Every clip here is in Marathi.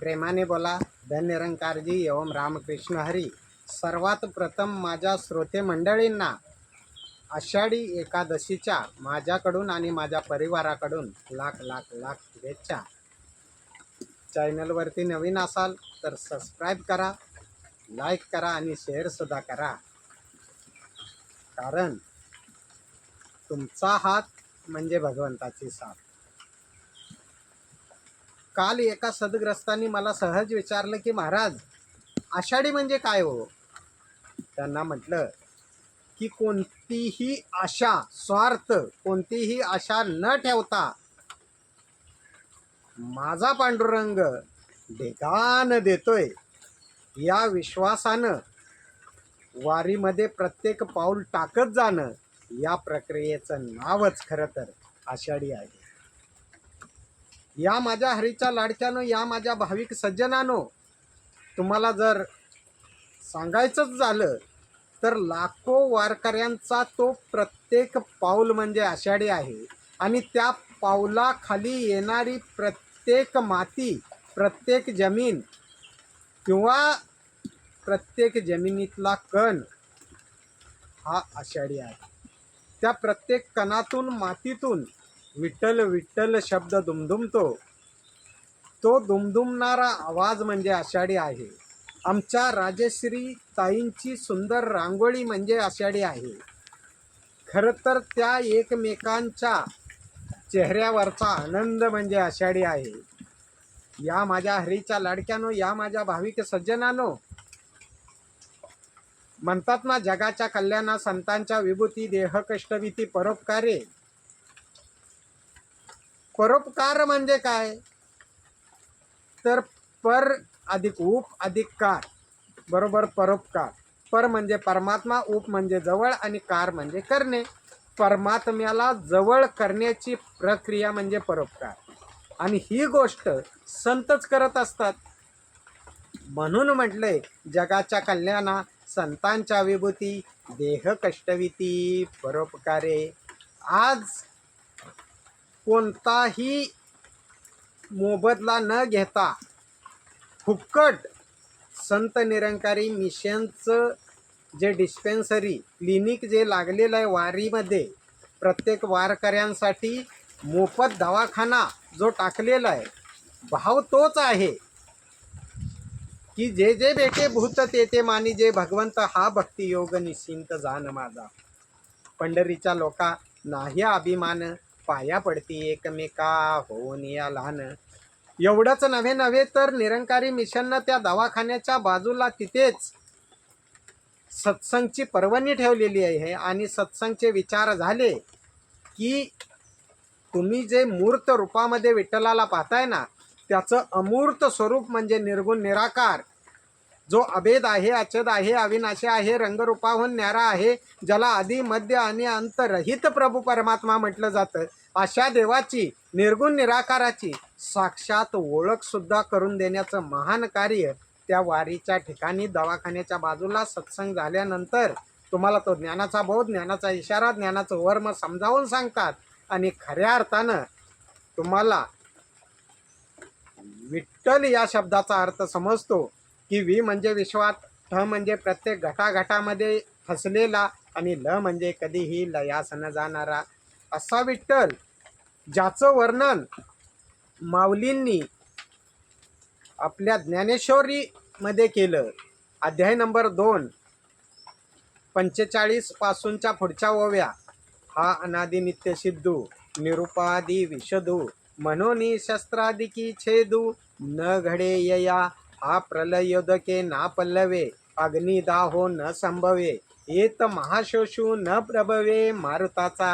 प्रेमाने बोला धन्यरंकारजी एवं रामकृष्ण हरी. सर्वात प्रथम माझ्या श्रोते मंडळींना आषाढी एकादशीच्या माझ्याकडून आणि माझ्या परिवाराकडून लाख लाख लाख शुभेच्छा. चॅनलवरती नवीन असाल तर सबस्क्राईब करा लाईक करा आणि शेअरसुद्धा करा. कारण तुमचा हात म्हणजे भगवंताची साथ. काल एका सदग्रस्तांनी मला सहज विचारलं की महाराज आषाढी म्हणजे काय हो? त्यांना म्हटलं की कोणतीही आशा स्वार्थ कोणतीही आशा न ठेवता माझा पांडुरंग ढेगान देतोय. या विश्वासानं वारीमध्ये प्रत्येक पाऊल टाकत जाणं या प्रक्रियेचं नावच खरं तर आषाढी आहे. या माझ्या हरीच्या लाडक्यानो या माझ्या भाविक सज्जनानो तुम्हाला जर सांगायचंच झालं तर लाखो वारकऱ्यांचा तो प्रत्येक पाऊल म्हणजे आषाढी आहे. आणि त्या पाऊलाखाली येणारी प्रत्येक माती प्रत्येक जमीन किंवा प्रत्येक जमिनीतला कण हा आषाढी आहे. त्या प्रत्येक कणातून मातीतून विठ्ठल विठ्ठल शब्द दुमदुमतो. तो दुमदुमणारा आवाज म्हणजे आषाढी आहे. आमच्या राजश्री ताईंची सुंदर रांगोळी म्हणजे आषाढी आहे. खरं तर त्या एकमेकांच्या चेहऱ्यावरचा आनंद म्हणजे आषाढी आहे. या माझ्या हरीच्या लाडक्यानो या माझ्या भाविक सज्जनानो म्हणतात ना जगाच्या कल्याणा संतांच्या विभूती देह कष्टविती परोपकारे. परोपकार म्हणजे काय? तर पर अधिक उप अधिक कार. बरोबर परोपकार. पर म्हणजे परमात्मा उप म्हणजे जवळ आणि कार म्हणजे करणे. परमात्म्याला जवळ करण्याची प्रक्रिया म्हणजे परोपकार. आणि ही गोष्ट संतच करत असतात. म्हणून म्हटले जगाच्या कल्याणा संतांच्या विभूती देह कष्टविती परोपकारे. आज कोणताही मोबदला न घेता फुक्कट संत निरंकारी मिशनचं जे डिस्पेन्सरी क्लिनिक जे लागलेलं आहे वारीमध्ये प्रत्येक वारकऱ्यांसाठी मोफत दवाखाना जो टाकलेला आहे भाव तोच आहे. की जे जे बेटे भूत तेथे मानी जे भगवंत हा भक्ती योग निश्चिंत जाण माझा. पंढरीच्या लोका नाही अभिमान. पाया पडती एकमेका होऊन या लहान. एवढंच नव्हे नव्हे तर निरंकारी मिशननं त्या दवाखान्याच्या बाजूला तिथेच सत्संगची पर्वणी ठेवलेली आहे. आणि सत्संगचे विचार झाले की तुम्ही जे मूर्त रूपामध्ये विठ्ठलाला पाहताय ना त्याचं अमूर्त स्वरूप म्हणजे निर्गुण निराकार. जो अभेद आहे अचद आहे अविनाशी आहे रंगरूपाहून न्यारा आहे ज्याला आधी मध्य आणि अंतरहित प्रभू परमात्मा म्हटलं जातं अशा देवाची निर्गुण निराकाराची साक्षात ओळखसुद्धा करून देण्याचं महान कार्य त्या वारीच्या ठिकाणी दवाखान्याच्या बाजूला सत्संग झाल्यानंतर तुम्हाला तो ज्ञानाचा बोध ज्ञानाचा इशारा ज्ञानाचं वर्म समजावून सांगतात आणि खऱ्या अर्थानं तुम्हाला विठ्ठल या शब्दाचा अर्थ समजतो. की वी म्हणजे विश्वात ठ म्हणजे प्रत्येक घटाघटामध्ये फसलेला आणि ल म्हणजे कधीही लयास न जाणारा. असा विठ्ठल ज्याचं वर्णन माऊलींनी आपल्या ज्ञानेश्वरीमध्ये केलं. अध्याय नंबर दोन पंचेचाळीस पासूनच्या पुढच्या ओव्या. हा अनादि नित्य सिद्धू निरुपादी विषदू मनोनी शस्त्रादिकी छेदू न घडे यया हा प्रलयोदके ना पल्लवे अग्निदाहो न संभवे येत महाशोषू न प्रभवे मारुताचा.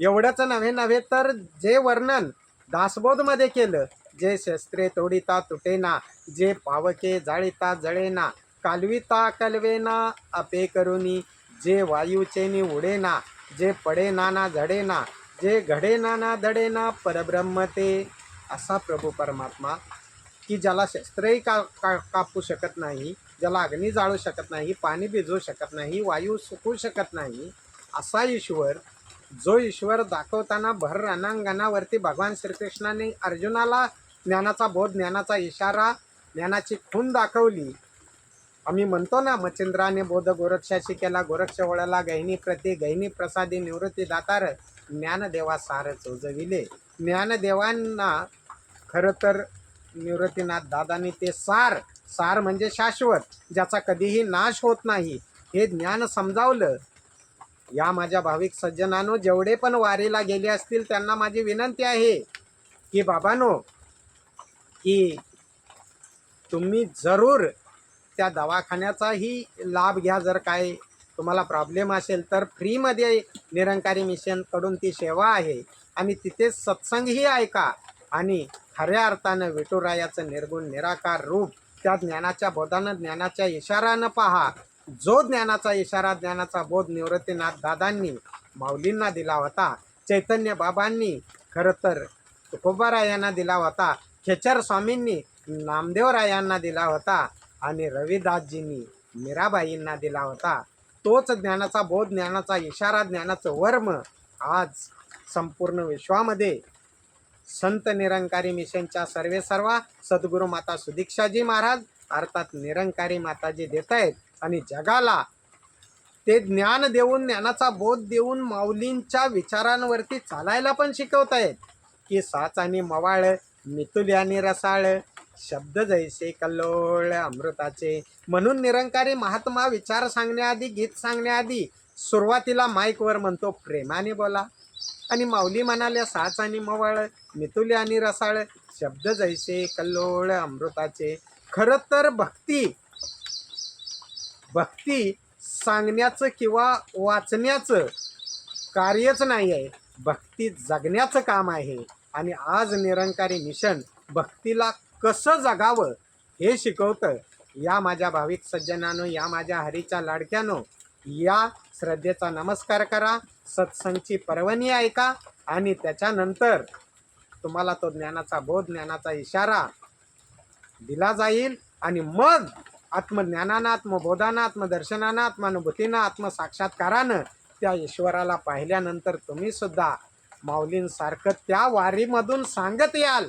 एवढंच नव्हे नव्हे तर जे वर्णन दासबोधमध्ये केलं जे शस्त्रे तोडिता तुटेना जे पावके जाळीता जळेना कालविता कलवेना अपे करुनी जे वायूचेनी उडेना जे पडे नाना झडेना जे घडे नाना धडेना परब्रह्म ते असा प्रभू परमात्मा की ज्याला शस्त्रही का का कापू शकत नाही ज्याला अग्नी जाळू शकत नाही पाणी भिजवू शकत नाही वायू सुकू शकत नाही असा ईश्वर जो ईश्वर दाखवताना भर रणांगणावरती भगवान श्रीकृष्णाने अर्जुनाला ज्ञानाचा बोध ज्ञानाचा इशारा ज्ञानाची खून दाखवली. आम्ही म्हणतो ना मच्छिंद्राने बोध गोरक्षाशी केला गोरक्ष वळला गहिनी प्रती गहिनी प्रसादी निवृत्ती दातार ज्ञानदेवा सार चोजविले ज्ञानदेवांना खरं तर निवृत्तीनाथ दादानी ते सार सार म्हणजे शाश्वत ज्याचा कधीही नाश होत नाही. हे ज्ञान समजावलं. या माझ्या भाविक सज्जनानो जेवढे पण वारीला गेले असतील त्यांना माझी विनंती आहे की बाबानो की तुम्ही जरूर त्या दवाखान्याचाही लाभ घ्या. जर काय तुम्हाला प्रॉब्लेम असेल तर फ्रीमध्ये निरंकारी मिशनकडून ती सेवा आहे. आणि तिथे सत्संगही ऐका आणि खऱ्या अर्थानं विठुरायाचं निर्गुण निराकार रूप त्या ज्ञानाच्या बोधानं ज्ञानाच्या इशारानं पहा. जो ज्ञानाचा इशारा ज्ञानाचा बोध निवृत्तीनाथ दादांनी माऊलींना दिला होता चैतन्य बाबांनी खरं तर तुकोबारायांना दिला होता खेचर स्वामींनी नामदेवरायांना दिला होता आणि रविदासजींनी मीराबाईंना दिला होता. तोच ज्ञानाचा बोध ज्ञानाचा इशारा ज्ञानाचं वर्म आज संपूर्ण विश्वामध्ये संत निरंकारी मिशनच्या सर्वे सर्वा सद्गुरू माता सुदीक्षाजी महाराज अर्थात निरंकारी माताजी देत आहेत. आणि जगाला ते ज्ञान देऊन ज्ञानाचा बोध देऊन माऊलींच्या विचारांवरती चालायला पण शिकवत आहेत. की साच आणि मवाळ मितुल्याने रसाळ शब्द जैसे कल्लोळ अमृताचे. म्हणून निरंकारी महात्मा विचार सांगण्याआधी गीत सांगण्याआधी सुरुवातीला माईकवर म्हणतो प्रेमाने बोला. आणि माऊली म्हणाल्या साच आणि मवाळ मितुले आणि रसाळ शब्द जैसे कल्लोळ अमृताचे. खरं तर भक्ती भक्ती सांगण्याचं किंवा वाचण्याचं कार्यच नाही आहे. भक्ती जगण्याचं काम आहे. आणि आज निरंकारी मिशन भक्तीला कसं जगावं हे शिकवतं. या माझ्या भाविक सज्जनानो या माझ्या हरीच्या लाडक्यानो या श्रद्धेचा नमस्कार करा सत्संगची पर्वणी ऐका आणि त्याच्यानंतर तुम्हाला तो ज्ञानाचा बोध ज्ञानाचा इशारा दिला जाईल आणि मग आत्मज्ञानानं आत्मबोधानं आत्मदर्शनानं आत्मानुभूतीनं आत्मसाक्षात्कारानं त्या ईश्वराला पाहिल्यानंतर तुम्ही सुद्धा माऊलींसारखं त्या वारीमधून सांगत याल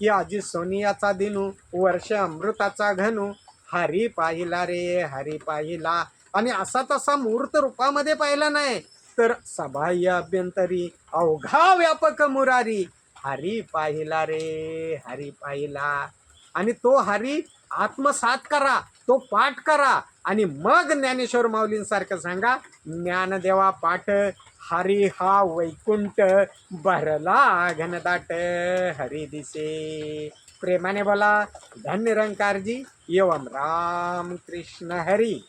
की आजी सोनियाचा दिनू वर्ष अमृताचा घनू हरी पाहिला रे हरी पाहिला. आणि असा तसा मूर्त रूपामध्ये पाहिला नाही तर सबाह्य अभ्यंतरी अवघा व्यापक मुरारी. हरी पाहिला रे हरी पाहिला. आणि तो हरी आत्मसात करा तो पाठ करा. आणि मग ज्ञानेश्वर माऊलींसारखं सांगा ज्ञानदेवा पाठ हरी हा वैकुंठ भरला घनदाट हरी दिसे. प्रेमाने बोला धन्य रंकारजी एवम राम कृष्ण हरी.